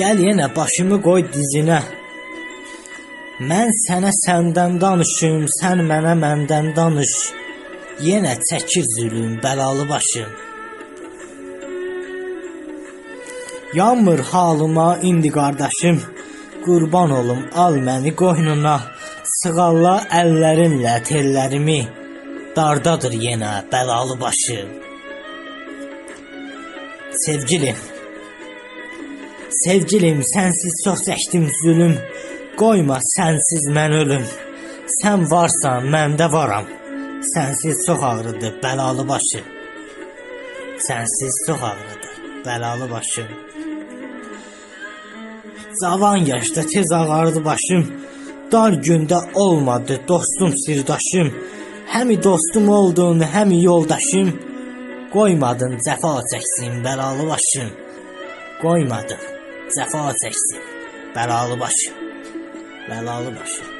Gəl yenə başımı qoy dizinə. Mən sənə səndən danışım, sən mənə məndən danış. Yenə çəkir zülüm bəlalı başım. Yanmır halıma indi qardaşım. Qurban olum al məni qoynuna. Sığalla əllərinlə tellərimi. Dardadır yenə bəlalı başım. Sevgilim. Sevgilim, sənsiz çox çəkdim zülüm. Qoyma sənsiz mən ölüm. Sən varsan, mən də varam. Sənsiz çox ağrıdır bəlalı başım. Sənsiz çox ağrıdır bəlalı başım. Cavan yaşda tez ağardı başım. Dar gündə olmadı dostum sirdaşım. Həmi dostum oldun, həmi yoldaşım. Qoymadın cəfa çəksin bəlalı başım. Qoymadın cəfa çəksin bəlalı başım. Bəlalı başım.